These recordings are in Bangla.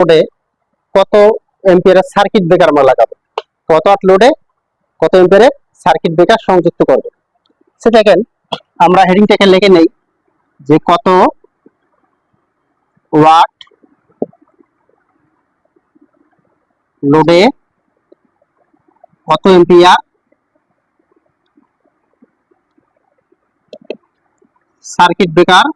লোডে কত এম্পিয়ারের সার্কিট ব্রেকার আমরা লাগাবো কত ওয়াট লোডে কত এম্পিয়ারের সার্কিট ব্রেকার সংযুক্ত করব? সে দেখেন, আমরা হেডিংটাকে লিখে নেই, যে কত ওয়াট লোডে কত এম্পিয়ার সার্কিট ব্রেকার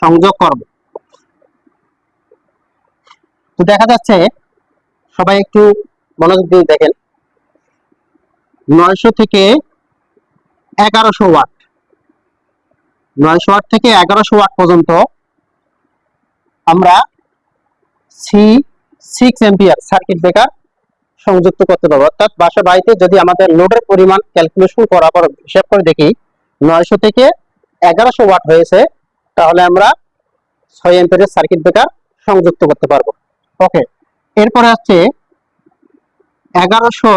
সংযোগ করব। তো দেখা যাচ্ছে সবাই একটু মনোযোগ দিয়ে দেখেন। নয়শো থেকে এগারোশো ওয়াট। নয়শো ওয়াট থেকে এগারোশো ওয়াট পর্যন্ত আমরা C six ampere circuit breaker সংযুক্ত করতে পারব। অর্থাৎ বাসা বাড়িতে যদি আমাদের লোডের পরিমাণ ক্যালকুলেশন করার পর হিসাব করে দেখি, নয়শো থেকে এগারোশো ওয়াট হয়েছে তাহলে আমরা ছয় এম্পিয়ারের সার্কিট ব্রেকার সংযুক্ত করতে পারব। ওকে এরপরে হচ্ছে এগারোশো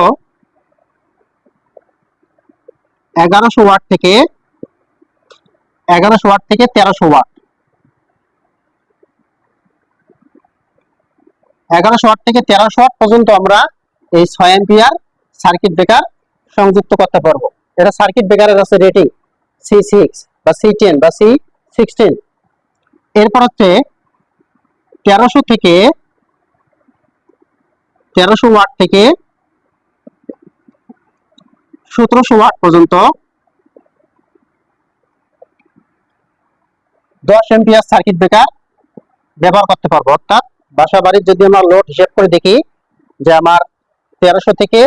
এগারোশো ওয়াট থেকে, এগারোশো ওয়াট থেকে তেরোশো ওয়াট এগারোশো ওয়াট থেকে তেরোশো ওয়াট পর্যন্ত আমরা এই ছয় এম্পিয়ার সার্কিট ব্রেকার সংযুক্ত করতে পারব। এটা সার্কিট ব্রেকারের আছে রেটিং সি সিক্স বা সি টেন বা সি সিক্সটিন এরপর হচ্ছে তেরোশো থেকে তেরোশো ওয়াট থেকে সতেরোশো ওয়াট পর্যন্ত দশ এম্পিয়ার সার্কিট ব্রেকার ব্যবহার করতে পারব। অর্থাৎ বাসা বাড়ির যদি আমরা লোড হিসেব করে দেখি যে আমার তেরোশো থেকে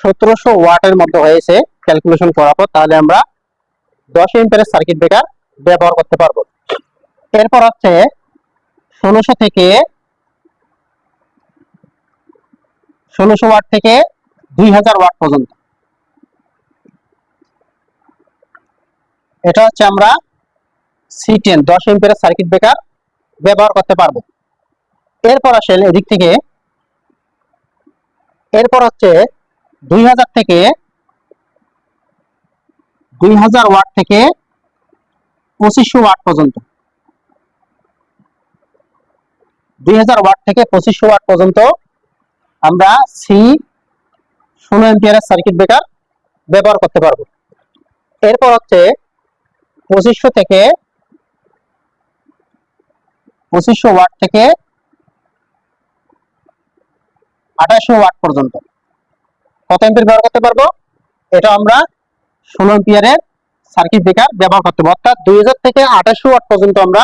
সতেরোশো ওয়াটের মধ্যে হয়েছে ক্যালকুলেশন করার পর, তাহলে আমরা দশ এম্পিয়ারের সার্কিট ব্রেকার ব্যবহার করতে পারব। এরপর ষোলোশো থেকে ষোলোশো ওয়াট থেকে দুই হাজার ওয়াট পর্যন্ত। এটা হচ্ছে আমরা সি টেন দশ এম্পিয়ারের সার্কিট ব্রেকার ব্যবহার করতে পারব। এরপর আসেন এদিক থেকে। এরপর হচ্ছে দুই হাজার থেকে দুই হাজার ওয়াট থেকে পঁচিশশো ওয়াট পর্যন্ত। দুই হাজার ওয়াট থেকে পঁচিশশো ওয়াট পর্যন্ত আমরা সি ষোলো এম্পিয়ারের সার্কিট ব্রেকার ব্যবহার করতে পারব। এরপর হচ্ছে পঁচিশশো থেকে পঁচিশশো ওয়াট থেকে আঠাশশো ওয়াট পর্যন্ত। কত এম্পিয়ার ব্যবহার করতে পারব? এটা আমরা ষোলো এম্পিয়ারের সার্কিট ব্রেকার ব্যবহার করতে পারব অর্থাৎ দুই হাজার থেকে আঠাশশো ওয়াট পর্যন্ত আমরা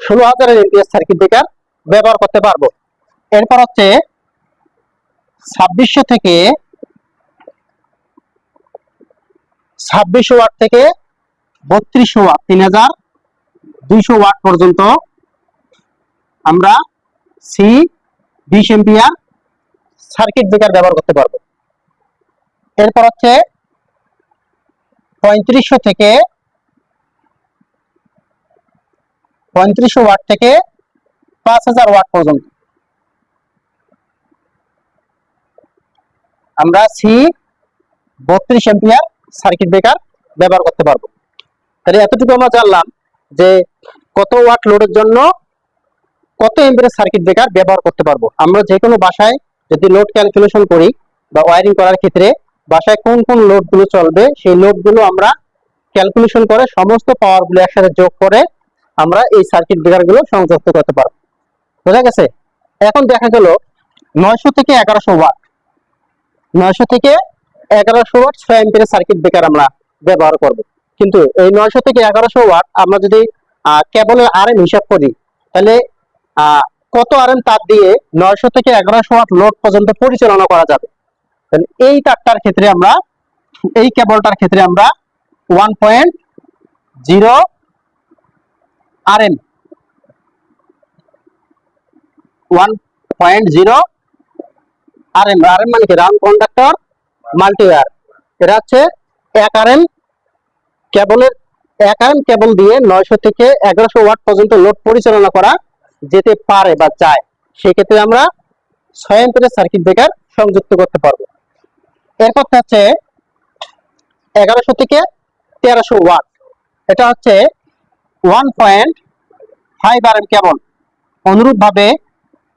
ষোলো হাজারের এম্পিয়ার সার্কিট ব্রেকার ব্যবহার করতে পারব। এরপর হচ্ছে ছাব্বিশশো থেকে ছাব্বিশশো ওয়াট থেকে বত্রিশশো ওয়াট, তিন হাজার দুইশো ওয়াট পর্যন্ত আমরা সি বিশ এম্পিয়ার সার্কিট ব্রেকার ব্যবহার করতে পারব। এরপর হচ্ছে পঁয়ত্রিশশো থেকে, পঁয়ত্রিশশো ওয়াট থেকে পাঁচ হাজার ওয়াট পর্যন্ত। আমরা সি বত্রিশ এম্পিয়ার সার্কিট ব্রেকার ব্যবহার করতে পারব। তাহলে এতটুকু আমরা জানলাম যে কত ওয়াট লোডের জন্য কত এম্পিয়ার সার্কিট ব্রেকার ব্যবহার করতে পারব। আমরা যে কোনো বাসায় যদি লোড ক্যালকুলেশন করি বা ওয়ারিং করার ক্ষেত্রে বাসায় কোন কোন লোডগুলো চলবে, সেই লোডগুলো আমরা ক্যালকুলেশন করে সমস্ত পাওয়ারগুলো একসাথে যোগ করে আমরা এই সার্কিট ব্রেকারগুলো সংযুক্ত করতে পারব। বোঝা গেছে? এখন দেখা গেল নয়শো থেকে এগারোশো ওয়াট নয়শো থেকে এগারোশো ওয়াট ছয় এম্পিয়ার সার্কিট ব্রেকার আমরা ব্যবহার করব। কিন্তু এই নয়শো থেকে এগারোশো ওয়াট আমরা যদি কেবলের আরএম হিসাব করি, তাহলে কত আরএম তার দিয়ে নয়শো থেকে এগারোশো ওয়াট লোড পর্যন্ত পরিচালনা করা যাবে? তাহলে এই তারটার ক্ষেত্রে আমরা, এই কেবলটার ক্ষেত্রে আমরা one point zero RM one point zero RM RM মানে কি? রাউন্ড কন্ডাক্টর মাল্টিওয়ার এটা হচ্ছে এক আরএম কেবলের এক আরএম কেবল দিয়ে নয়শো থেকে এগারোশো ওয়াট পর্যন্ত লোড পরিচালনা করা যেতে পারে বা যায়। সেক্ষেত্রে আমরা ছয় সার্কিট ব্রেকার সংযুক্ত করতে পারব। এরপর হচ্ছে এগারোশো থেকে তেরোশো ওয়াট। এটা হচ্ছে one point five R M cable অনুরূপভাবে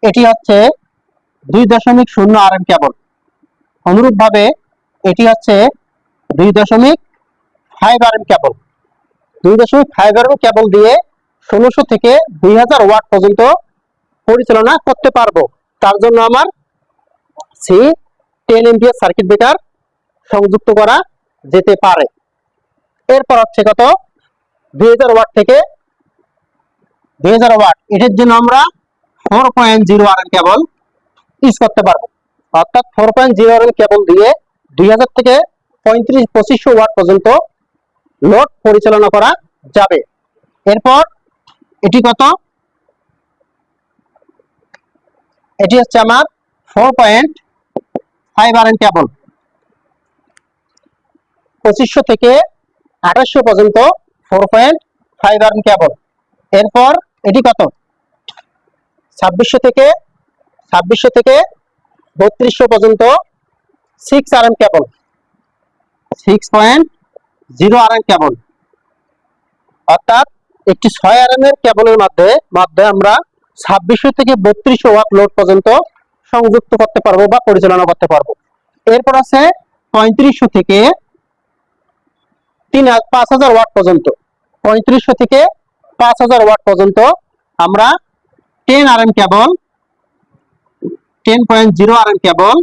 এটি হচ্ছে দুই দশমিক শূন্য আর এম কেবল অনুরূপভাবে এটি হচ্ছে দুই দশমিক ফাইভ আর এম কেবল দুই দশমিক ফাইভ আর এম কেবল দিয়ে ষোলোশো থেকে দুই হাজার ওয়াট পর্যন্ত পরিচালনা করতে পারব। তার জন্য আমার C ten amps circuit breaker সংযুক্ত করা যেতে পারে। এরপর হচ্ছে কত? দুই হাজার ওয়াট থেকে দুই হাজার ওয়াট। এটার জন্য আমরা four point zero R cable use করতে পারব। অর্থাৎ four point zero R cable দিয়ে দুই হাজার থেকে পঁয়ত্রিশ, পঁচিশশো ওয়াট পর্যন্ত লোড পরিচালনা করা যাবে। এরপর এটি কত? এটি হচ্ছে আমার four point five R cable পঁচিশশো থেকে আঠাশশো পর্যন্ত four point five R cable এরপর এটি কত? ছাব্বিশশো থেকে ছাব্বিশশো থেকে বত্রিশশো পর্যন্ত six R M cable six point zero R M cable অর্থাৎ একটি ছয় আর এম এর কেবলের মধ্যে মধ্যে আমরা ছাব্বিশশো থেকে বত্রিশশো ওয়াট লোড পর্যন্ত সংযুক্ত করতে পারব বা পরিচালনা করতে পারব। এরপর আছে পঁয়ত্রিশশো থেকে তিন পাঁচ হাজার ওয়াট পর্যন্ত। পঁয়ত্রিশশো থেকে পাঁচ হাজার ওয়াট পর্যন্ত আমরা ten R M cable ten point zero R M cable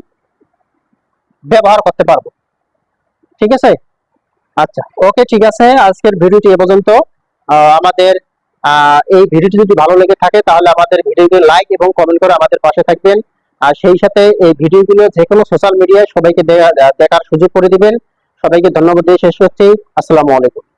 ব্যবহার করতে পারব। ঠিক আছে? আচ্ছা ওকে ঠিক আছে। আজকের ভিডিওটি এ পর্যন্ত। আমাদের এই ভিডিওটি যদি ভালো লেগে থাকে, তাহলে আমাদের ভিডিওটি লাইক এবং কমেন্ট করে আমাদের পাশে থাকবেন। আর সেই সাথে এই ভিডিওগুলো যে কোনো সোশ্যাল মিডিয়ায় সবাইকে দেখার সুযোগ করে দিবেন। সবাইকে ধন্যবাদ দিয়ে শেষ করছি। আসসালামু আলাইকুম।